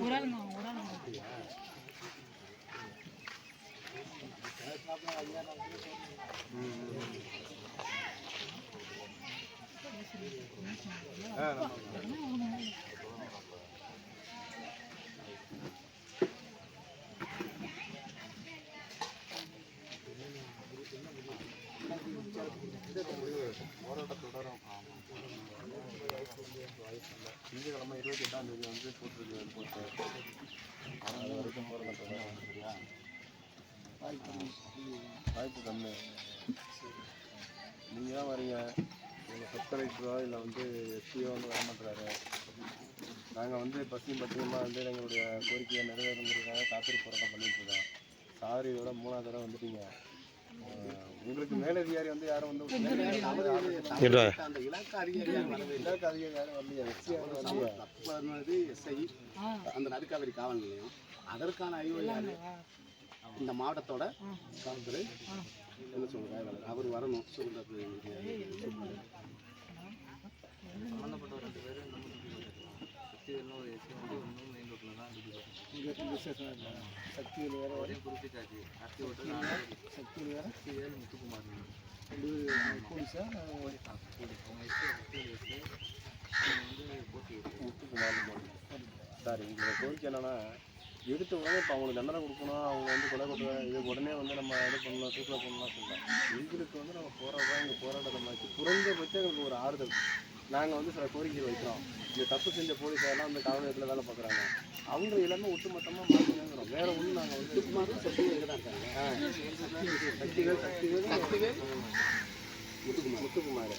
உடல்மா உடல்மா போராட்டம் திங்கக்கிழமை இருபத்தி எட்டாம் தேதி வந்து போட்டிருக்கு போட்டு. அது வரைக்கும் போராட்டம் தொடரும் சரியா வாய்ப்பு கம்மி. நீங்கள் தான் வரீங்க உங்கள் சப்கலெக்டரோ இல்லை வந்து எஸ்பியோ வந்து வரமாட்டுறாரு நாங்கள் வந்து பசியும் பத்தியமாக வந்து எங்களுடைய கோரிக்கையை நிறைவேறுங்கிறதுக்காக காத்திரு போராட்டம் பண்ணிட்டு இருக்கோம். இதோட மூணாவது தடவை வந்துட்டீங்க. உங்களுக்கு மேலதிகாரி வந்து யாரும் வந்து அந்த இலாக்கா இல்லை இலாக்கா அதிகாரி யாரும் வரலையா தப்பு பண்ணது எஸ்ஐ அந்த நடுக்காவிரி காவல் நிலையம். அதற்கான யாரு? இந்த மாவட்டத்தோட காவல்துறை என்ன சொல்றாரு அவர் வரணும். சம்மந்தப்பட்ட ரெண்டு இன்னும் ஒரு எஸ்சி வந்து இன்னும் மெயின் ரோட்டில் தான் இருக்குது. சக்தியில் வேற ஒரே குறிப்பிட்டாச்சு அத்தி ஓட்டு நாலு சக்தியில் வேற? சக்தி வேறு முத்துக்குமார் போலீஸா போலீஸ். அவங்க எஸ்சி சக்தி எஸ்சி வந்து போட்டி முத்துக்குமார் சார் எங்களோட கோரிக்கை என்னன்னா எடுத்த உடனே இப்போ அவங்களுக்கு தண்டனை கொடுக்கணும் அவங்க வந்து கொலை கொண்டு இது உடனே வந்து நம்ம இது பண்ணணும் தூக்கில் பண்ணலாம் சொல்லலாம் எங்களுக்கு வந்து நம்ம போராட்டம் இங்கே போராட்டத்தை மாற்றி குறைஞ்சபட்சம் எங்களுக்கு ஒரு ஆறுதல். நாங்கள் வந்து சில கோரிக்கை வைக்கிறோம். இந்த தப்பு செஞ்ச போலீஸாரெல்லாம் வந்து காவல் நிலையத்தில் வேலை பார்க்குறாங்க. அவங்க எல்லாமே ஒட்டுமொத்தமாக மாற்றினாங்கிறோம் வேற ஒன்றும் நாங்கள் வந்து முத்துக்குமார் சக்தி இங்கே தான் சக்திகள் சக்திகள் சக்திவேல் முத்துக்குமார். முத்துக்குமார்.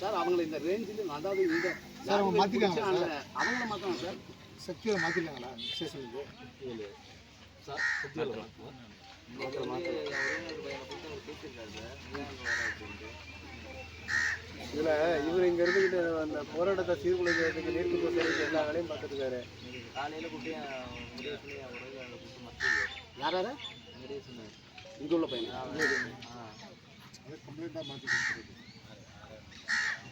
சார் அவங்களை இந்த ரேஞ்சில் அதாவது இந்த அந்த- அவங்கள மாற்றணும் சார்? சக்தியை மாற்றிருக்காங்களா ஸ்டேஷனுக்கு சார் அங்கே வர அப்படின்ட்டு இதில் இவர் இங்கே இருந்துக்கிட்டு அந்த போராட்டத்தை சீர்குலைக்கிறதுக்கு நீர்த்து கோசரிக்கு எல்லா வேலையும் பார்த்துருக்காரு காலையில் கூப்பிட்டு முடிவு பண்ணி அவர் உறவினர்களை கூப்பிட்டு மத்திய யார் யாரு அங்கேயே சொன்னார் இங்கே உள்ள பையன் ஆ அதை கம்ப்ளைண்ட்டாக மாற்றி கொடுத்துருக்கு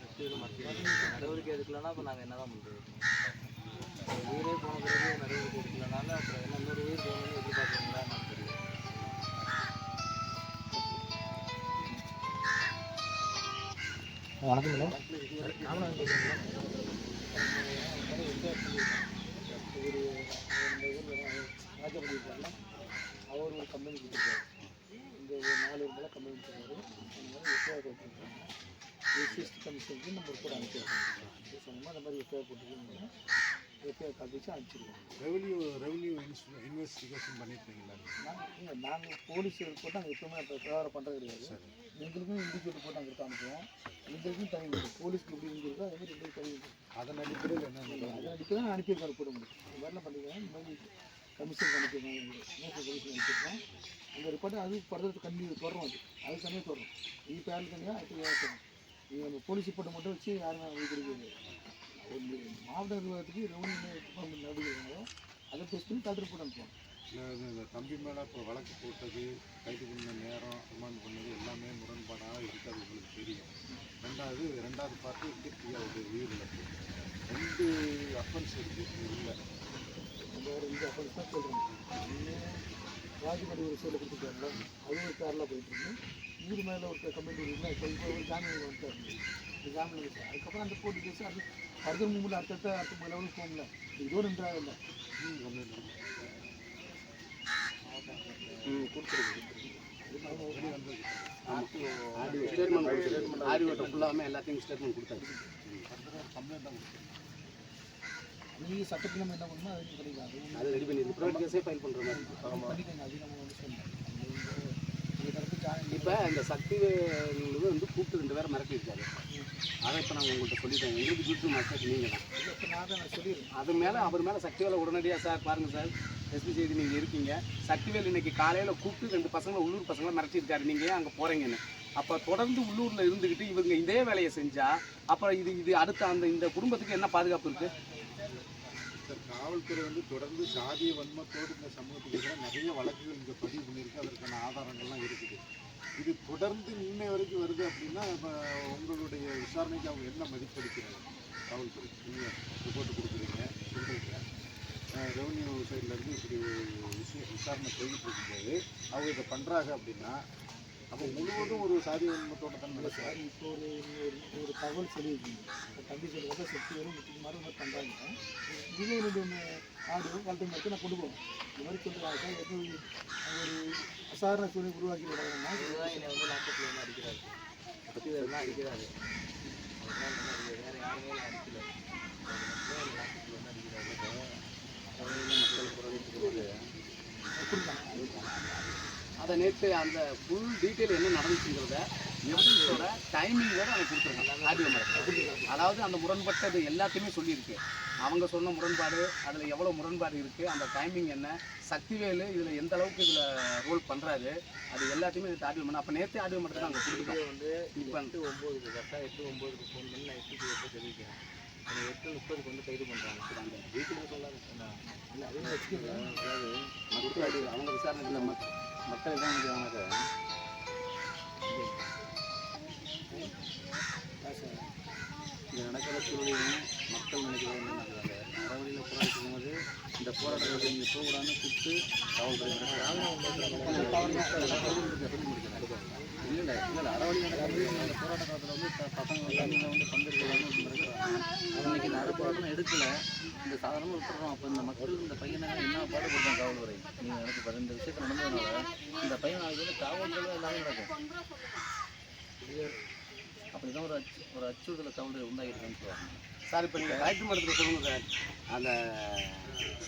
சக்தியில் நடவடிக்கை எடுக்கலன்னா அப்போ நாங்கள் என்ன தான் பண்ணுறது உயிரே போன பிறகு நடவடிக்கை எடுக்கலனால அப்புறம் என்ன இன்னொரு உயிர் போகணும்னு எதிர்பார்க்குறீங்களா? எனக்கு தெரியல. ராஜபதி இருக்காருல்ல அவர் ஒரு கம்பெனி கொடுத்துருக்காரு இந்த ஒரு நாலு மேலே கம்பெனி கொடுத்துருக்காரு எஃப்ஐஆர் போட்டுருக்கோம். எஸ்சிஎஸ்டி கமிஷனுக்கு நம்ம ரிப்போர்ட் அனுப்பிச்சிருக்கோம் சொன்னோமா அந்த மாதிரி எஃப்ஐஆர் போட்டுருக்கோம் எஃப்ஐஆர் காப்பி வச்சு அனுப்பிச்சிருக்கோம் ரெவன்யூ ரெவன்யூ இன்வெஸ்டிகேஷன் பண்ணியிருக்கீங்களா நாங்கள் நாங்கள் போலீஸ் ரிப்போர்ட் நாங்கள் எப்பவுமே இப்போ பிரகாரம் பண்ணுறது கிடையாது. எங்களுக்கும் இண்டிவிஜுவல் ரிப்போர்ட் நாங்கள் எடுத்து அனுப்புவோம் எங்களுக்கும் தனி இருக்குது போலீஸ்க்கு எப்படி இருக்கோ அதே மாதிரி எங்களுக்கு தனி இருக்குது அதன் அடிப்படையில் என்ன நடவடிக்கை? அதை அடிக்க தான் அனுப்பியிருக்கோம் ரிப்போர்ட் உங்களுக்கு. இந்த மாதிரிலாம் பண்ணிக்கிறேன் இந்த மாதிரி கமிஷன் அனுப்பியிருக்கோம் நேஷனல் கமிஷன் அனுப்பியிருக்கோம் அந்த ரிப்போர்ட்டை அது ஃபர்தர் கண்டினியூ தொடரும் அது. அது தனியாக தொடரும் இது பேரில் தனியாக அது தனியாக தொடரும் நீங்கள் நம்ம போலீஸ் ரிப்போர்ட்டை மட்டும் வச்சு யாரும் இது ஒரு மாவட்ட நிர்வாகத்துக்கு ரெவன்யூ டிபார்ட்மெண்ட் நடவடிக்கைங்களோ அதை டெஸ்ட் பண்ணி கலெக்டர் ரிப்போர்ட் அனுப்புவோம் இந்த தம்பி மேலே இப்போ வழக்கு போட்டது கைது பண்ண நேரம் ரிமாண்ட் பண்ணது எல்லாமே முரண்பாடாக இருக்காது உங்களுக்கு தெரியும். ரெண்டாவது ரெண்டாவது பார்த்து ஒரு உயிரிழப்பு. ரெண்டு அஃபென்ஸ் இருக்குது இல்லை. ஒரு இந்த அப்படி தான் சொல்கிறேன் ராஜபடி ஒரு சைடில் கொடுத்துருக்காங்களா அது ஒரு பேரில் போயிட்டு இருக்கு. இவர் மேலே ஒரு கம்ப்ளைண்ட் இருக்குல்ல இப்போ இப்போ ஒரு ஜாமீன் வந்துட்டார் இந்த ஜாமீன் அதுக்கப்புறம் அந்த போட்டு கேஸ் அது அடுத்த லெவலுக்கு போகல இதோட நின்றாக இல்லை ம் கொடுத்துருக்கு ஸ்டேட்மெண்ட் ஆர்டிஓட்ட ஃபுல்லாமே எல்லாத்தையும் ஸ்டேட்மெண்ட் கொடுத்தாச்சு நீங்கள் சட்டத்தில் நம்ம என்ன பண்ணணுமோ அது அது ரெடி பண்ணி ப்ரைவேட் கேஸே ஃபைல் பண்ணுற மாதிரி. அது நம்ம வந்து இப்போ இந்த சக்தி வேலுங்கிறது வந்து கூப்பிட்டு ரெண்டு பேரை மறக்கிருக்காரு அதை இப்போ நான் உங்கள்கிட்ட சொல்லிட்டேன். எங்களுக்கு ஜூட்டு மாஸ்டர் நீங்கள் தான். அது மேலே அவர் மேலே சக்திவேலை உடனடியாக சார் பாருங்கள் சார் எஸ்பி செய்தி நீங்கள் இருக்கீங்க. சக்திவேல் இன்னைக்கு காலையில் கூப்பிட்டு ரெண்டு பசங்களை உள்ளூர் பசங்களை மறைச்சிருக்காரு நீங்கள் அங்கே போகிறீங்கன்னு அப்போ தொடர்ந்து உள்ளூரில் இருந்துக்கிட்டு இவங்க இதே வேலையை செஞ்சால் அப்புறம் இது இது அடுத்த அந்த இந்த குடும்பத்துக்கு என்ன பாதுகாப்பு இருக்குது காவல்துறை வந்து தொடர்ந்து சாதிய வன்மத்தோடு இந்த சமூகத்துக்கு நிறைய வழக்குகள் இங்கே பதிவு பண்ணியிருக்கு. அதற்கான ஆதாரங்கள்லாம் இருக்குது. இது தொடர்ந்து இன்னை வரைக்கும் வருது அப்படின்னா இப்போ உங்களுடைய விசாரணைக்கு அவங்க என்ன மதிப்பளிக்கிறாங்க? காவல்துறை. நீங்கள் ரிப்போர்ட் கொடுக்குறீங்க சொல்கிறீங்க ரெவன்யூ சைட்லேருந்து இப்படி ஒரு விஷயம் விசாரணை போயிட்டு இருக்கும்போது அவங்க இதை பண்ணுறாங்க அப்படின்னா அப்போ முழுவதும் ஒரு சாதி உண்மத்தோட தான் நடக்குது சார் இப்போ ஒரு ஒரு- ஒரு தகவல் சொல்லியிருக்கீங்க. இப்போ தம்பி சொல்லுறத சக்தி வரும் முக்கிய மாதிரி மாதிரி பண்ணுறாங்க இதுவே ரெண்டு ஒன்று ஆடு வளர்த்து மட்டும் நான் கொண்டு போவேன். இந்த மாதிரி சொல்லுறாங்க சார் எது ஒரு அசாதாரண சூழ்நிலை உருவாக்கி விடுறாங்கன்னா இதுதான் என்னை வந்து லேப்டாப்ல வந்து அடிக்கிறாரு. பத்தி தான் அடிக்கிறாரு. வேற யாருமே அடிக்கல அவர் மட்டும் லேப்டாப்ல வந்து அடிக்கிறாரு மக்கள் குரல் அதை நேற்று அந்த ஃபுல் டீட்டெயில் என்ன நடந்துச்சுங்கிறத எவிடன்ஸோட டைமிங்கோட அவன் கொடுத்துருக்கான். ஆடியோ மரத்தில் அதாவது அந்த முரண்பட்டது எல்லாத்தையுமே சொல்லியிருக்கு. அவங்க சொன்ன முரண்பாடு அதில் எவ்வளோ முரண்பாடு இருக்குது அந்த டைமிங் என்ன சக்திவேலு இதில் எந்த அளவுக்கு இதில் ரோல் பண்ணுறாரு அது எல்லாத்தையுமே நேற்று ஆடியோ பண்ண அப்போ நேற்று ஆடியோ மட்டும் நாங்கள் கொடுத்துட்டோம். வீடியோ வந்து இப்போ எட்டு ஒம்போதுக்கு கரெக்டாக எட்டு ஒம்போதுக்கு ஃபோன் பண்ணி நான் எட்டுக்கு எப்போ தெரிவிக்கிறேன். எட்டு முப்பதுக்கு வந்து கைது பண்ணுறாங்க வீட்டுக்கு சொல்லாது. அவங்க விசாரணை மக்கள் என்ன நினைக்கிறாங்க இங்கே நடக்கிற சூழ்நிலையும் மக்கள் நினைக்கிறது என்ன நடக்கிறாங்க அறவழியில் போராடிட்டு இருக்கும்போது இந்த போராட்டத்தை நீங்கள் போகக்கூடாதுன்னு கூப்பிட்டு காவல்துறை இல்லை இல்லை இல்லை இல்லை அறவழி நடக்கிறது அந்த போராட்ட காலத்தில் வந்து பசங்க எல்லாமே வந்து பங்கெடுக்கலாம்னு இன்னைக்கு இந்த அரை போராட்டம் எடுக்கல இந்த சாதாரணமாக விட்டுறோம் அப்போ இந்த மக்கள் இந்த பையனை என்ன பாடுபடுறோம் காவல்துறை? நீங்கள் எனக்கு பதினஞ்சு விஷயத்தில் நடந்ததுனால இந்த பையன் நாளைக்கு வந்து காவல்துறை எல்லாமே நடக்கும். அப்படிதான் ஒரு அச்சு ஒரு அச்சுறுத்தலை காவல்துறை உண்டாகிருக்குன்னு சொல்லுவாங்க சார் இப்போ நீங்கள் கலெக்டர் மடத்தில் சொல்லுங்கள் சார். அந்த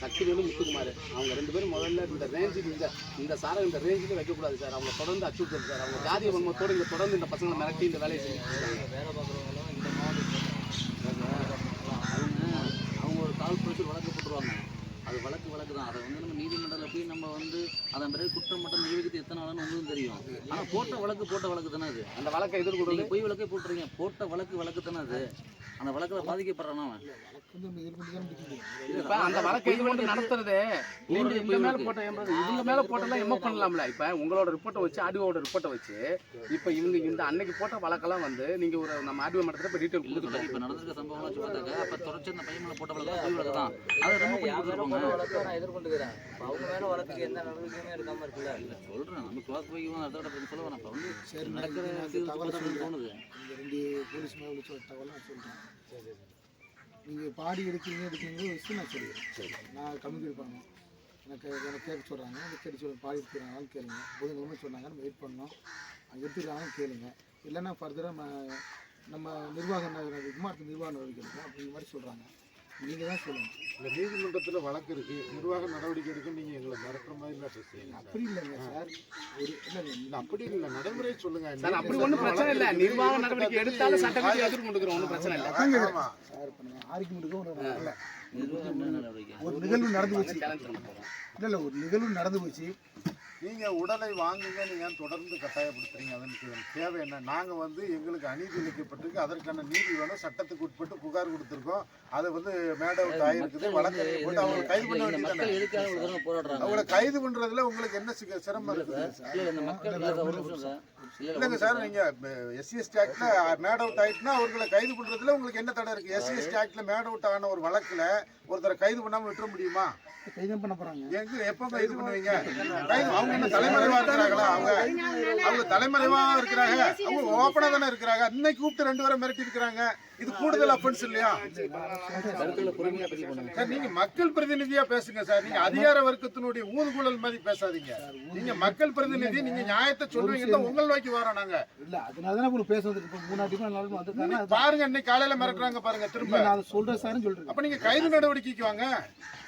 சக்திவேலும் முத்துக்குமார். அவங்க ரெண்டு பேரும் முதல்ல இந்த ரேஞ்சுக்கு இந்த இந்த சாரை இந்த ரேஞ்சுக்கு வைக்கக்கூடாது சார். அவங்க தொடர்ந்து அச்சுறுத்தல் சார். அவங்க ஜாதிய வன்மத்தோடு இங்கே தொடர்ந்து இந்த பசங்களை மிரட்டி இந்த வேலையை செஞ்சு வேலை பார்க்குறோம் இந்த மாவட்டத்தில் அவங்க அவங்க ஒரு கால் ப்ரெஷர் வழக்கு போட்டுருவாங்க அது வழக்கு வழக்கு தான் அதை வந்து நம்ம நீதிமன்றத்தில் போய் நம்ம வந்து அதன் பிறகு குற்றம் மட்டும் நிரூபிக்கிறது எத்தனை நாளுன்னு உங்களுக்கு தெரியும். ஆனால் போட்ட வழக்கு போட்ட வழக்கு தானே அது. அந்த வழக்கை எதிர்கொண்டு நீங்கள் பொய் வழக்கே போட்டுறீங்க. போட்ட வழக்கு வழக்கு தானே அது. அந்த வழக்கில் பாதிக்கப்படுறானா அவன்? இப்போ அந்த வழக்கை இது மட்டும் நடத்துறது. நீங்க இவங்க மேல போட்ட எண்பது இவங்க மேல போட்டெல்லாம் எம்ம பண்ணலாம்ல. இப்போ உங்களோட ரிப்போர்ட்டை வச்சு ஆடியோட ரிப்போர்ட்டை வச்சு இப்போ இவங்க இந்த அன்னைக்கு போட்ட வழக்கெல்லாம் வந்து நீங்க ஒரு நம்ம ஆடியோ மட்டத்தில் இப்போ டீட்டெயில் கொடுத்துட்டோம் இப்போ நடந்திருக்க சம்பவம்லாம் சொல்லிட்டாங்க அப்போ தொடர்ச்சி அந்த பையன் மேலே போட்ட வழக்கு பொய் வழக்கு தான். அதை ரொம்ப பண்ணி வழக்கை நான் எதிர்கொண்டுக்கிறேன்? அவங்க மேலே வழக்குக்கு எந்த நடவடிக்கையுமே எடுக்காமல் இருக்குல்ல? சொல்கிறேன் நம்ம கிளாஸ் போய் அடுத்த அடுத்த சொல்ல வேணாம் இப்போ வந்து நடக்கிற தகவல் சொல்றேன். தோணுது. இந்த ரெண்டு போலீஸ் மேலே விழிச்ச ஒரு நீங்கள் பாடி எடுக்கிறீங்க எடுக்கிறீங்க விஷயம் நான் சொல்லிடுறேன் நான் கம்யூனிகேட் பண்ணணும். எனக்கு எனக்கு கேட்க சொல்கிறாங்க எனக்கு கேட்டு சொல்லுங்க பாடி எடுத்துக்கிறாங்கன்னு கேளுங்க. புதன்கிழமை சொன்னாங்க நம்ம வெயிட் பண்ணோம் அது எடுத்துக்கிறாங்கன்னு கேளுங்க. இல்லைன்னா ஃபர்தராக நம்ம நம்ம நிர்வாக விமானத்து நிர்வாக நடவடிக்கை எடுக்கணும் அப்படிங்கிற மாதிரி சொல்கிறாங்க நீங்கள் தான் சொல்லணும் இந்த நீதிமன்றத்தில் வழக்கு இருக்கு. நிர்வாக நடவடிக்கை எடுக்க நீங்கள் எங்களை அப்படி இல்லைங்க சார். ஒரு இல்லை அப்படி இல்லை நடைமுறை சொல்லுங்க. சார் அப்படி ஒன்றும் பிரச்சனை இல்லை. நிர்வாக நடவடிக்கை எடுத்தாலும் சட்டத்தை எதிர்கொண்டுக்கிறோம் ஒன்றும் பிரச்சனை இல்லை. சார் இப்போ நம்ம ஆர்குமெண்ட்டுக்கு ஒரு ஒரு நிகழ்வு நடந்து போச்சு இல்லை ஒரு நிகழ்வு நடந்து போச்சு. நீங்க உடலை வாங்குங்கன்னு ஏன் தொடர்ந்து கட்டாயப்படுத்துறீங்க? அதற்கு தேவை என்ன? நாங்க வந்து எங்களுக்கு அநீதி இழைக்கப்பட்டிருக்கு. அதற்கான நீதி வேணும். சட்டத்துக்கு உட்பட்டு புகார் கொடுத்துருக்கோம். அதை வந்து மேடம் ஆயிருக்குது. வழக்கு போட்டு அவங்களை கைது பண்ண போராடுறாங்க? அவங்கள கைது பண்றதுல உங்களுக்கு என்ன சிரமம் இருக்குது? இல்லைங்க சார் நீங்க எஸ்சி எஸ்டி ஆக்ட்ல மேட் அவுட் ஆயிட்டுனா அவர்களை கைது பண்றதுல உங்களுக்கு என்ன தடை இருக்கு? எஸ்சி எஸ்டி ஆக்ட்ல மேட் அவுட் ஆன ஒரு வழக்குல ஒருத்தரை கைது பண்ணாம விட்டுற முடியுமா? கைது பண்ண போகிறாங்க எங்க எப்ப கைது பண்ணுவீங்க? கைது அவங்க என்ன தலைமறைவா இருக்கிறாங்களா? அவங்க அவங்க தலைமறைவா இருக்கிறாங்க. அவங்க ஓப்பனா தானே இருக்கிறாங்க. இன்னைக்கு கூப்பிட்டு ரெண்டு பேரும் மிரட்டி இருக்கிறாங்க இது கூடுதல் அஃபென்ஸ் இல்லையா? சார் நீங்க மக்கள் பிரதிநிதியா பேசுங்க சார். நீங்க அதிகார வர்க்கத்தினுடைய ஊதுகுழல் மாதிரி பேசாதீங்க. நீங்க மக்கள் பிரதிநிதி நீங்க நியாயத்தை சொல்றீங்கன்னா உங்கள் நோக்கி வரோம் நாங்க. இல்லை அதனால தான் உங்களுக்கு பேச வந்துருக்கு இப்போ மூணு அடிக்கும் நாலு வந்திருக்காங்க. அது பாருங்க இன்னைக்கு காலையில மிரட்டுறாங்க பாருங்க திரும்ப. நான் சொல்கிறேன் சார்னு சொல்லிருக்கேன் அப்ப நீங்க கைது நடவடிக்கைக்கு வாங்க.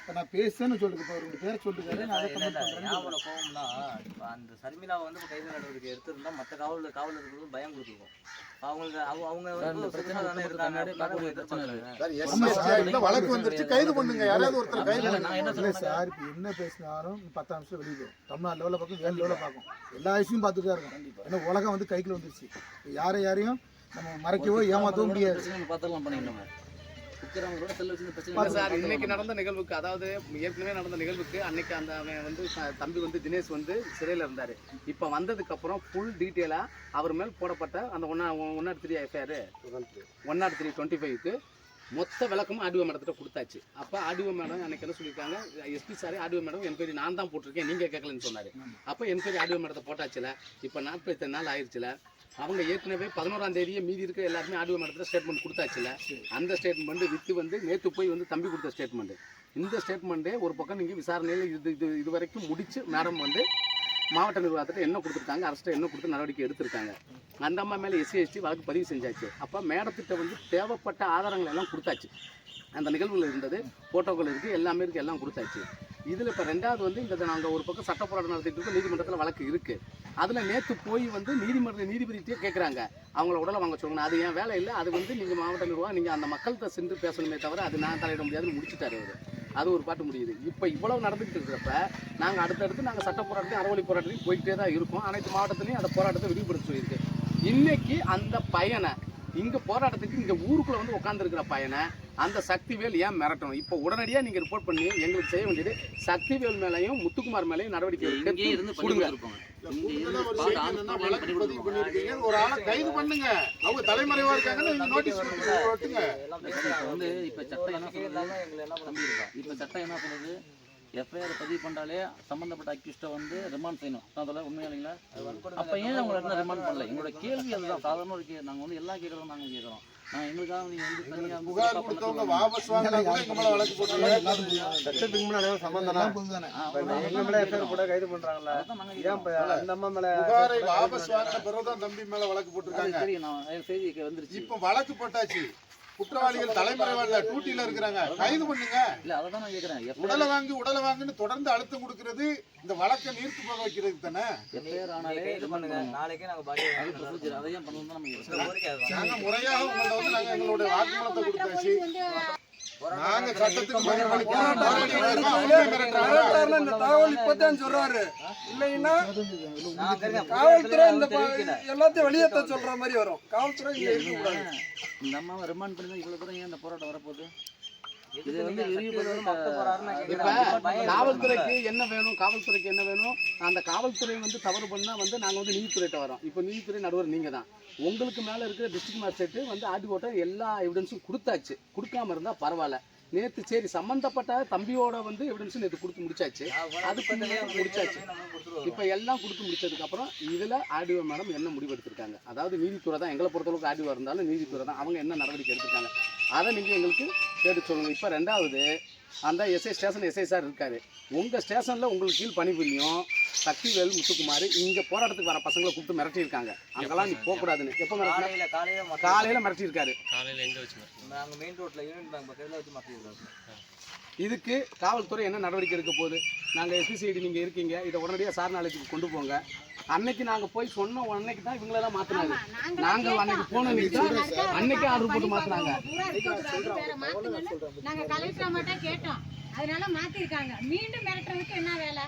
இப்போ நான் பேசுன்னு சொல்லிருக்கு இப்போ ரெண்டு பேரை சொல்லிருக்காரு நான் அதை கோவம்னா இப்போ அந்த சர்மிளாவை வந்து கைது நடவடிக்கை எடுத்திருந்தா மற்ற காவல் காவலர்களுக்கு பயம் கொடுத்துருக்கும் அவங்களுக்கு அவங்க அவங்க வந்து பிரச்சனை தானே இருக்காங்க வழக்கு வந்துருச்சு கைது பண்ணுங்க. யாராவது ஒருத்தர் கைது இல்ல, பண்ணுங்க. நான் என்ன சொல்றேன் சார் இப்போ என்ன பேசினாலும் பத்து நிமிஷம் வெளியே போகும் தமிழ்நாடு லெவலில் பார்க்கும் வேறு லெவலில் பார்க்கும். எல்லா விஷயமும் பார்த்துட்டு தான் இருக்கும். ஏன்னா உலகம் வந்து கைக்குள்ள வந்துருச்சு. யாரை யாரையும் நம்ம மறைக்கவோ ஏமாற்றவோ முடியாது. பார்த்துக்கலாம் பண்ணிக்கலாம் விற்கிறவங்களோட செல்ல வச்சு பிரச்சனை சார். இன்னைக்கு நடந்த நிகழ்வுக்கு அதாவது ஏற்கனவே நடந்த நிகழ்வுக்கு அன்னைக்கு அந்த அவன் வந்து தம்பி வந்து தினேஷ் வந்து சிறையில் இருந்தார். இப்போ வந்ததுக்கு அப்புறம் ஃபுல் டீட்டெயிலாக அவர் மேல் போடப்பட்ட அந்த ஒன்னா one naught three FIR one naught three twenty ஃபைவ்க்கு மொத்த விளக்கமும் ஆடிஓ மேடத்திட்ட கொடுத்தாச்சு. அப்போ ஆடிஓ மேடம் அன்னைக்கு என்ன சொல்லியிருக்காங்க SP sir RDO madam enquiry நான் தான் போட்டிருக்கேன் நீங்கள் கேட்கலன்னு சொன்னார். அப்போ என்கொயரி ஆடிஓ மேடத்தை போட்டாச்சுல இப்போ நாற்பத்தி நாள் ஆயிடுச்சுல அவங்க ஏற்கனவே பதினோராம் தேதியே மீதி இருக்க எல்லாருமே ஆடிஓ மேடத்தில் ஸ்டேட்மெண்ட் கொடுத்தாச்சுல. அந்த ஸ்டேட்மெண்ட் வித்து வந்து நேற்று போய் வந்து தம்பி கொடுத்த ஸ்டேட்மெண்ட் இந்த ஸ்டேட்மெண்ட்டே ஒரு பக்கம் நீங்கள் விசாரணையில் இது இது இது வரைக்கும் முடித்து மேடம் வந்து மாவட்ட நிர்வாகத்தில் என்ன கொடுத்துருக்காங்க அரசு என்ன கொடுத்து நடவடிக்கை எடுத்திருக்காங்க. அந்த அம்மா மேலே எஸ்சிஎஸ்டி வழக்கு பதிவு செஞ்சாச்சு. அப்போ மேடத்திட்ட வந்து தேவைப்பட்ட ஆதாரங்கள் எல்லாம் கொடுத்தாச்சு. அந்த நிகழ்வுகள் இருந்தது ஃபோட்டோக்கள் இருக்குது எல்லாமே இருக்குது எல்லாம் கொடுத்தாச்சு. இதில் இப்போ ரெண்டாவது வந்து இந்த நாங்கள் ஒரு பக்கம் சட்ட போராட்டம் நடத்திட்டு இருக்கோம் நீதிமன்றத்தில் வழக்கு இருக்குது அதில் நேற்று போய் வந்து நீதிமன்ற நீதிபதிட்டே கேட்குறாங்க அவங்கள உடலை வாங்க சொல்லணும் அது என் வேலை இல்லை. அது வந்து நீங்கள் மாவட்ட நிர்வாகம் நீங்கள் அந்த மக்கள்கிட்ட சென்று பேசணுமே தவிர அது நான் தலையிட முடியாதுன்னு முடிச்சுட்டாரு அவர். அது ஒரு பாட்டு முடியுது. இப்போ இவ்வளவு நடந்துகிட்டு இருக்கிறப்ப நாங்கள் அடுத்தடுத்து நாங்கள் சட்ட போராட்டத்தையும் அறவழி போராட்டத்தையும் போய்கிட்டே தான் இருக்கோம். அனைத்து மாவட்டத்திலையும் அந்த போராட்டத்தை விரிவுபடுத்த சொல்லியிருக்கு. இன்னைக்கு அந்த பையனை இங்கே போராட்டத்துக்கு இங்கே ஊருக்குள்ளே வந்து உட்காந்துருக்கிற பையனை அந்த சக்திவேல் ஏன் மிரட்டணும்? இப்போ உடனடியாக நீங்கள் ரிப்போர்ட் பண்ணி எங்களுக்கு செய்ய வேண்டியது சக்திவேல் மேலேயும் முத்துக்குமார் மேலேயும் நடவடிக்கை பண்ணி கொடுங்க. ஒரு ஆளை கைது பண்ணுங்க. அவங்க தலைமறைவா இருக்காங்கன்னு நீங்க நோட்டீஸ் வந்து இப்போ சட்டம் என்ன சொல்லுது இப்போ சட்டம் என்ன சொல்லுது எஃப்ஐஆர் பதிவு பண்ணாலே சம்மந்தப்பட்ட அக்யூஸ்ட்டை வந்து ரிமாண்ட் செய்யணும். அதில் உண்மையா இல்லைங்களா? அப்போ ஏன் அவங்களை என்ன ரிமாண்ட் பண்ணல? எங்களோட கேள்வி அதுதான். சாதாரண ஒரு கே நாங்கள் வந்து எல்லா கேட்குறோம் நாங்கள் கேட்குறோம். நான் எங்களுக்காக நீங்கள் வந்து தனியாக புகார் கொடுத்தவங்க வாபஸ் வழக்கு சட்டத்துக்கு முன்னாடி எல்லாம் இப்போ எங்க மேல எஃப்ஐஆர் போட கைது நாங்கள் ஏன் அம்மா மேல புகாரை வாபஸ் வாங்கின பிறகுதான் தம்பி மேல வழக்கு போட்டிருக்காங்க. சரி நான் செய்தி வந்துருச்சு. இப்ப வழக்கு போட்டாச்சு. குற்றவாளிகள் தலைமறைவா டூட்டில இருக்கிறாங்க. கைது பண்ணுங்க. இல்லை அதை தான் நான் கேட்குறேன் எஃப்ஐஆர் உடலை வாங்கு உடலை வாங்குன்னு தொடர்ந்து அழுத்தம் கொடுக்கிறது இந்த வழக்கை நீர்த்து போக வைக்கிறது தானே? எஃப்ஐஆர் ஆனாலே ரிமாண்ட் பண்ணுங்க. நாளைக்கே நாங்க பாடி ப்ரொசீஜர் அதையும் பண்ணணும் நம்ம. நாங்க முறையாக உங்களை வந்து நாங்க எங்களுடைய வாக்குமூலத்தை கொடுத்தாச்சு. நாங்க சட்டத்துக்கு இந்த தகவல் இப்பதான் சொல்றாரு இல்லைன்னா காவல்துறை இந்த. எல்லாத்தையும் வெளியேற்ற சொல்ற மாதிரி வரும் காவல்துறை இங்க இருக்கக்கூடாது இந்த அம்மாவை ரிமாண்ட் பண்ணி தான் இவ்வளோ தூரம் ஏன் இந்த போராட்டம் வரப்போகுது இது வந்து காவல்துறைக்கு என்ன வேணும்? காவல்துறைக்கு என்ன வேணும்? அந்த காவல்துறை வந்து தவறு பண்ணா வந்து நாங்க வந்து நீதித்துறையிட்ட வரோம். இப்போ நீதித்துறை நடுவர் நீங்க தான் உங்களுக்கு மேல இருக்கிற டிஸ்ட்ரிக்ட் மேஜிஸ்ட்ரேட் வந்து ஆர்டிஓட்ட எல்லா எவிடன்ஸும் கொடுத்தாச்சு. கொடுக்காம இருந்தா பரவாயில்ல. நேத்து சரி சம்பந்தப்பட்ட தம்பியோட வந்து எவிடன்ஸ் நேத்து கொடுத்து முடிச்சாச்சு. அதுக்கு முடிச்சாச்சு. இப்போ எல்லாம் கொடுத்து முடிச்சதுக்கு அப்புறம் இதுல ஆர்டிஓ மேடம் என்ன முடிவெடுத்திருக்காங்க? அதாவது நீதித்துறை தான் எங்களை பொறுத்தளவுக்கு ஆர்டிஓ இருந்தாலும் நீதித்துறை தான் அவங்க என்ன நடவடிக்கை எடுத்திருக்காங்க? அதை நீங்க எங்களுக்கு கேட்டு சொல்லுங்க. இப்போ ரெண்டாவது அந்த எஸ்ஐ ஸ்டேஷன் எஸ்ஐ சார் இருக்காரு. உங்க ஸ்டேஷன்ல உங்களுக்கு கீழ் பணிபுரியும் சக்திவேல் முத்துக்குமார். இங்க போராட்டத்துக்கு வர பசங்களை கூப்பிட்டு மிரட்டியிருக்காங்க. அங்கெல்லாம் நீ போகக்கூடாதுன்னு எப்போ மிரட்டினா? காலையில காலையில மத்த- காலையில மிரட்டியிருக்காரு. நாங்க மெயின் ரோட்ல யூனியன் பேங்க் பக்கத்துல வச்சு மாத்திருக்கோம் இதுக்கு காவல்துறை என்ன நடவடிக்கை எடுக்க போகுது? நாங்கள் எஸ்பிசிஐடி நீங்கள் இருக்கீங்க. இதை உடனடியாக சார் நாலேஜுக்கு கொண்டு போங்க. அன்னைக்கு நாங்கள் போய் சொன்ன அன்னைக்கு தான் இவங்களெல்லாம் மாற்றினாங்க நாங்கள் அன்னைக்கு போன அன்னைக்கு தான் அன்னைக்கே ஆர்டர் போட்டு மாற்றினாங்க நாங்க கலெக்டர் கேட்டோம். அதனால மாத்திருக்காங்க. மீண்டும் மிரட்டுறதுக்கு என்ன வேலை?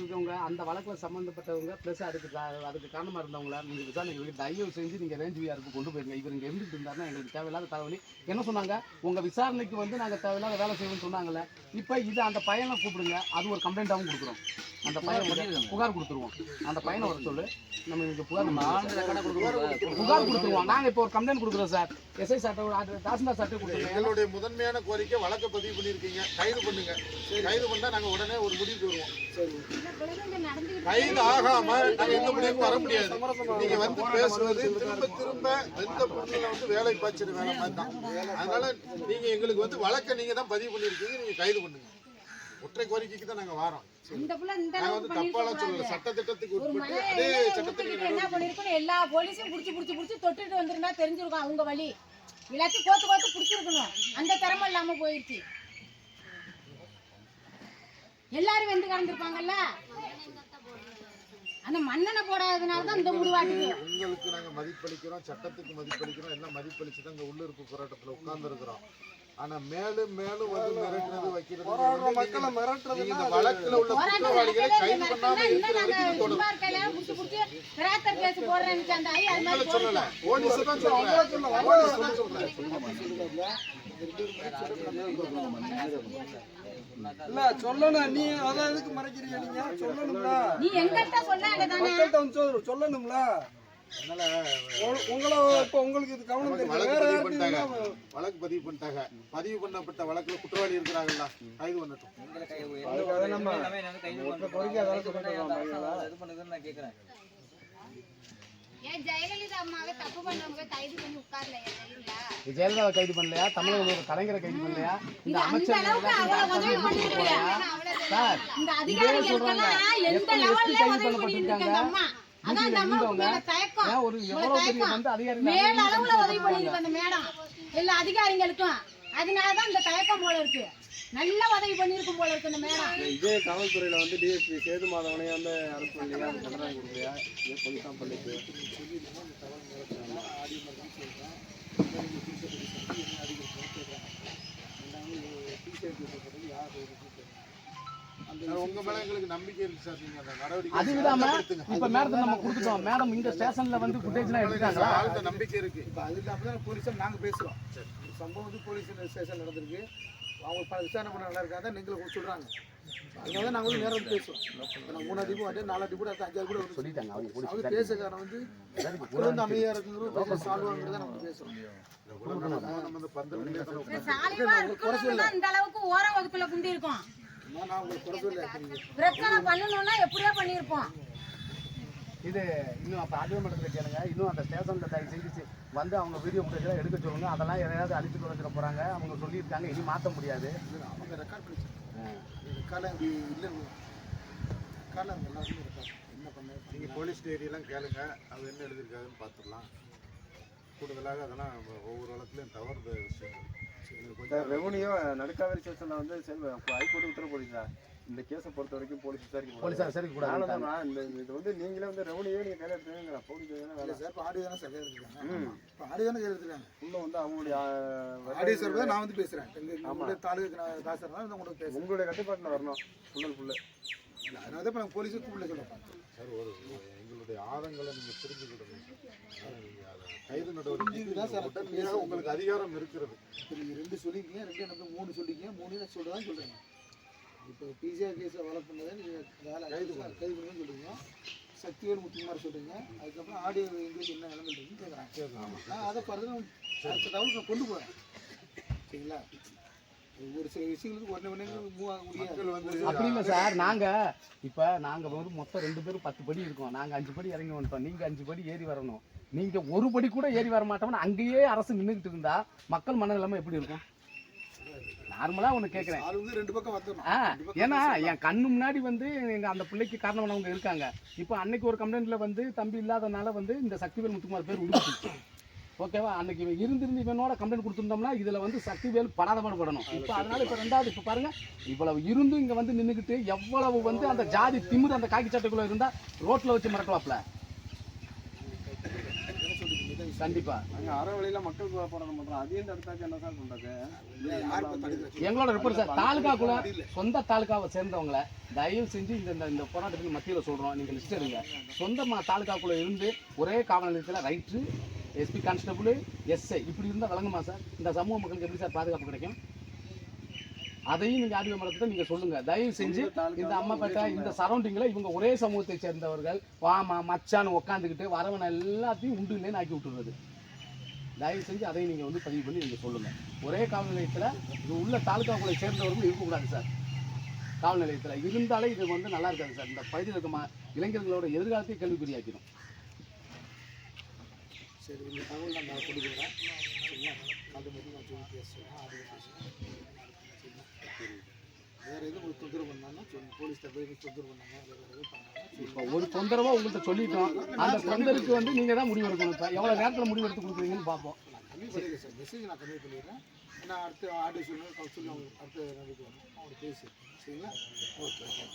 இருக்கவங்க அந்த வழக்கில் சம்மந்தப்பட்டவங்க ப்ளஸ் அதுக்கு அதுக்கு காரணமாக இருந்தவங்கள நீங்கள் விசாரணைகளுக்கு தயவு செஞ்சு நீங்கள் ரேஞ்ச் விஆருக்கு கொண்டு போயிருங்க. இவர் இங்கே இருந்துட்டு இருந்தாருன்னா எங்களுக்கு தேவையில்லாத தலைவலி என்ன சொன்னாங்க? உங்கள் விசாரணைக்கு வந்து நாங்கள் தேவையில்லாத வேலை செய்வோம்னு சொன்னாங்கல்ல. இப்போ இது அந்த பையனை கூப்பிடுங்க. அது ஒரு கம்ப்ளைண்ட்டாகவும் கொடுக்குறோம். அந்த பையன் புகார் கொடுத்துருவோம். அந்த பையனை வர சொல்லு. நம்ம இங்கே புகார் புகார் கொடுத்துருவோம். நாங்கள் இப்போ ஒரு கம்ப்ளைண்ட் கொடுக்குறோம் சார் எஸ்ஐ சார்ட்ட தாசில்தார் சார்ட்ட கொடுத்துருங்க எங்களுடைய முதன்மையான கோரிக்கை வழக்கு பதிவு பண்ணிருக்கீங்க கைது பண்ணுங்க. கைது பண்ணா நாங்க உடனே ஒரு முடிவுக்கு வருவோம். கைது ஆகாம எந்த முடிவுக்கு வர முடியாது. நீங்க வந்து பேசுவது திரும்ப திரும்ப எந்த பொண்ணுல வந்து வேலை பாய்ச்சிரு வேலை மாதிரி தான் அதனால நீங்க எங்களுக்கு வந்து வழக்கை நீங்க தான் பதிவு பண்ணிருக்கீங்க நீங்க கைது பண்ணுங்க. ஒற்றை கோரிக்கைக்கு தான் நாங்க வாரோம். புள்ள இந்த அளவுக்கு சொல்லல. உட்பட்டு அதே என்ன பண்ணிருக்கணும்? எல்லா போலீஸும் புடிச்சு புடிச்சு புடிச்சு தொட்டுட்டு வந்திருந்தா தெரிஞ்சிருக்கும் அவங்க வழி. எல்லாத்தையும் கோத்து கோத்து புடிச்சிருக்கணும். அந்த திறமை இல்லாம போயிடுச்சு. எல்லாரும் வெந்து கலந்துருப்பாங்கல்ல? அந்த மண்ணெண்ணை போடாததுனால தான் இந்த முடிவாட்டுக்கு உங்களுக்கு நாங்க மதிப்பளிக்கிறோம் சட்டத்துக்கு மதிப்பளிக்கிறோம் எல்லாம் மதிப்பளிச்சு தான் இந்த உள்ளிருப்பு போராட்டத்துல உட்கார்ந்து இருக்கிறோம் ஆனா மேலும் மேலும் வந்து மிரட்டுறது வைக்கிறது போராடுற மக்களை நீங்க இந்த வழக்குல உள்ள குற்றவாளிகளை கைது பண்ணாம இருக்கிற வரைக்கும் தொடரும் சொல்லல. போலீஸ் தான் சொல்றேன் போலீஸ் தான் சொல்றேன் இல்ல சொல்லணும். நீ அதான் எதுக்கு மறைக்கிறீங்க நீங்க? சொல்லணும்ல. நீ எங்கிட்ட சொல்லு- சொல்லணும்ல. உங்களை இப்ப உங்களுக்கு இது கவனம் வழக்கு பதிவு பண்ணிட்டாங்க. வழக்கு பதிவு பண்ணிட்டாங்க. பதிவு பண்ணப்பட்ட வழக்குல குற்றவாளி இருக்கிறாங்கல்ல கைது பண்ணட்டும். ஜெயலலிதாவை கைது பண்ணலையா? தமிழக கலைஞரை கைது பண்ணலையா? இந்த அமைச்சர் சார் இந்த இதே சொல்றாங்க. எத்தனை லெவல்ல எஸ்பி கைது பண்ணப்பட்டிருக்காங்க. அம்மா? அதான் அந்த அம்மாவுக்கு மேல தயக்கம். ஏன் ஒரு எவ்வளவு பெரிய தயக்கம். மேல அளவுல உதவி பண்ணிருக்கு அந்த மேடம். எல்லா அதிகாரிகளுக்கும் அதனாலதான் இந்த தயக்கம் போல இருக்கு. நல்ல உதவி பண்ணிருக்கும் போல இருக்கு இந்த மேடம். இதே காவல்துறையில வந்து டிஎஸ்பி சேது மாதவனையே வந்து அரசு பண்ணலையா அந்த கண்டனம் கொடுக்கலையா இதே போலீஸ் தான் பண்ணிட்டு. இப்ப மேடத்தை நம்ம கொடுத்துட்டோம். மேடம் இந்த ஸ்டேஷன்ல வந்து ஃபுட்டேஜ்லாம் எடுத்துட்டாங்களா? ஆழ்ந்த நம்பிக்கை இருக்கு. இப்போ அது இல்லாமல் தான் போலீஸார் நாங்கள் பேசுகிறோம் சம்பவம் வந்து போலீஸ் ஸ்டேஷன் நடந்திருக்கு. அவங்க பல விசாரணை பண்ண நல்லா இருக்காங்க. எங்களை சொல்கிறாங்க அதனால தான் நாங்கள் வந்து நேரம் வந்து பேசுவோம் நான் மூணாவது டிப்பு வந்து நாலாவது அடுத்த அஞ்சாவது கூட. சொல்லிட்டாங்க. அவங்க பேச காரணம் வந்து வந்து அமைதியாக இருக்குங்கிற சால்வ் ஆகுங்கிறத நம்ம பேசுகிறோம் இந்த தான் தான் இந்த அளவுக்கு ஓர ஒதுக்குல குண்டி இருக்கும் பிரச்சனை பண்ணணும்னா எப்படியோ பண்ணிருப்போம் இது இன்னும் அப்போ அதுவே மட்டும் கேளுங்க. இன்னும் அந்த ஸ்டேஷனில் தயவு செஞ்சு வந்து அவங்க வீடியோ எடுக்க சொல்லுங்க. அதெல்லாம் எதையாவது அழிச்சு தொலைச்சிட போகிறாங்க அவங்க சொல்லியிருக்காங்க. இனி மாற்ற முடியாது. அவங்க ரெக்கார்ட் பண்ணி இல்லை ரெக்கார்டில் அவங்க எல்லாருமே இருக்காங்க என்ன பண்ண நீங்க போலீஸ் டைரியெல்லாம் கேளுங்க. அது என்ன எழுதியிருக்காதுன்னு பார்த்துடலாம். கூடுதலாக அதெல்லாம் ஒவ்வொரு வழக்குலையும் தவறு விஷயம் கொஞ்சம் ரெவன்யூ நடுக்காவேரி ஸ்டேஷன்ல வந்து ஹைகோர்ட் உத்தரவு போலீஸா இந்த கேஸை பொறுத்த வரைக்கும் போலீஸ் விசாரிக்க போலீஸார் விசாரிக்க கூடாது. இந்த இது வந்து நீங்களே வந்து ரெவன்யூவே நீங்க கையில எடுத்துங்க போலீஸ் வேலை சார் இப்போ ஆடியோ தானே சார் கையில் எடுத்துருக்காங்க இப்போ ஆடியோ தானே கையில் எடுத்துருக்காங்க உள்ள வந்து அவங்களுடைய ஆடியோ சார் தான் நான் வந்து பேசுகிறேன் எங்கள் தாலுக்கு நான் தான் உங்களுக்கு பேசுகிறேன் உங்களுடைய கட்டுப்பாட்டில் வரணும். ஃபுல் ஃபுல்லு அதனால தான் இப்போ நாங்கள் போலீஸுக்கு கூப்பிட சொல்லுவோம் சார் ஒரு எங்களுடைய ஆதங்களை நீங்க புரிஞ்சுக்கிடணும் சார், கைது நடவடிக்கை உடனடியாக உங்களுக்கு அதிகாரம் இருக்கிறது. இப்போ நீங்கள் ரெண்டு சொல்லிருக்கீங்க ரெண்டு எனக்கு மூணு சொல்லிருக்கீங்க மூணு நான் சொல்கிறதான் சொல்கிறேன் இப்போ பிசிஆர் கேஸில் வழக்கு பண்ணதை நீங்கள் வேலை கைது பண்ண கைது பண்ணுன்னு சொல்கிறீங்க சக்திவேல் முத்துக்குமார் சொல்கிறீங்க அதுக்கப்புறம் ஆடியோ இங்கிலீஷ் என்ன நிலைமையில் இருக்குன்னு கேட்குறாங்க நான் அதை பார்த்து நான் அடுத்த தகவல் நான் கொண்டு போகிறேன் சரிங்களா? ஒரு சில விஷயங்களுக்கு உடனே உடனே மூவ் ஆக முடியாது. அப்படி இல்லை சார் நாங்கள் இப்போ நாங்கள் வந்து மொத்தம் ரெண்டு பேரும் பத்து படி இருக்கோம். நாங்கள் அஞ்சு படி இறங்கி வந்துட்டோம். நீங்கள் அஞ்சு படி ஏறி வரணும். நீங்கள் ஒரு படி கூட ஏறி வர மாட்டோம்னு அங்கேயே அரசு நின்றுக்கிட்டு இருந்தா மக்கள் மனநிலைமை எப்படி இருக்கும்? பக்கம் வந்துடணும். ஆ ஏன்னா என் கண்ணு முன்னாடி வந்து அந்த பிள்ளைக்கு காரணமானவங்க இருக்காங்க. இப்போ அன்னைக்கு ஒரு கம்ப்ளைண்ட்ல வந்து தம்பி இல்லாதனால வந்து இந்த சக்திவேல் முத்துக்குமார் பேர் உடுச்சு ஓகேவா அன்னைக்கு இவன் இருந்திருந்து இவனோட கம்ப்ளைண்ட் கொடுத்துருந்தோம்னா இதுல வந்து சக்திவேல் படாத பாடுபடணும் இப்போ அதனால இப்போ ரெண்டாவது இப்போ பாருங்க இவ்வளவு இருந்தும் இங்க வந்து நின்றுக்கிட்டு எவ்வளவு வந்து அந்த ஜாதி திமிரு அந்த காக்கி சட்டைக்குள்ள இருந்தா ரோட்ல வச்சு மிரட்டலாப்ல கண்டிப்பா. அங்க அற வழியில மக்கள் போராட்டம் பண்றோம் அதையும் தடுத்தாக்க என்ன சார் பண்றது? எங்களோட ரிப்போர்ட் சார் தாலுகாக்குள்ள சொந்த தாலுகாவை சேர்ந்தவங்கள தயவு செஞ்சு இந்த இந்த- இந்த போராட்டத்துக்கு மத்தியில் சொல்கிறோம் நீங்கள் லிஸ்ட் எடுங்க. சொந்த மா தாலுகாக்குள்ள இருந்து ஒரே காவல் நிலையத்தில் ரைட்ரு எஸ்பி கான்ஸ்டபுள் எஸ்ஐ இப்படி இருந்தால் வழங்குமா சார்? இந்த சமூக மக்களுக்கு எப்படி சார் பாதுகாப்பு கிடைக்கும்? அதையும் நீங்கள் ஆடியோ மரத்தை நீங்கள் சொல்லுங்கள் தயவு செஞ்சு இந்த அம்மாப்பேட்டை இந்த சரௌண்டிங்கில் இவங்க ஒரே சமூகத்தை சேர்ந்தவர்கள். வாமா மச்சான்னு உட்காந்துக்கிட்டு வரவனை எல்லாத்தையும் உண்டு இல்லைன்னு ஆக்கி விட்டுறது. தயவு செஞ்சு அதையும் நீங்கள் வந்து பதிவு பண்ணி நீங்கள் சொல்லுங்கள் ஒரே காவல் நிலையத்தில் இது உள்ள தாலுகாக்குள்ளே சேர்ந்தவர்கள் இருக்கக்கூடாது சார். காவல் நிலையத்தில் இருந்தாலே இது வந்து நல்லா இருக்காது சார். இந்த பகுதியில் இருக்க இளைஞர்களோட எதிர்காலத்தையும் கேள்விக்குறியாக்கிடும். சரி இந்த தகவல் நான் சரிங்களா? அது மட்டும் நான் சொல்லி பேசுகிறேன் அது பேசுகிறேன் வேறு எதுவும் தொந்தரவு பண்ணாங்கன்னா சொல்லி போலீஸ்கிட்ட போய் தொந்தரவு வேறு எதுவும் பண்ணாங்க ஒரு தொந்தரவாக உங்கள்கிட்ட சொல்லிட்டோம். அந்த தொந்தருக்கு வந்து நீங்கள் தான் முடிவு எடுக்கணும். இப்போ எவ்வளோ நேரத்தில் முடிவு எடுத்து கொடுக்குறீங்கன்னு பார்ப்போம். கம்மி சார். மெசேஜ் நான் கம்மி பண்ணிடுறேன் ஏன்னா அடுத்து ஆர்டர் சொல்லணும் கவுன்சில் அவங்க அடுத்த நடவடிக்கை வரணும் அவங்க பேசி சரிங்களா? Okay okay.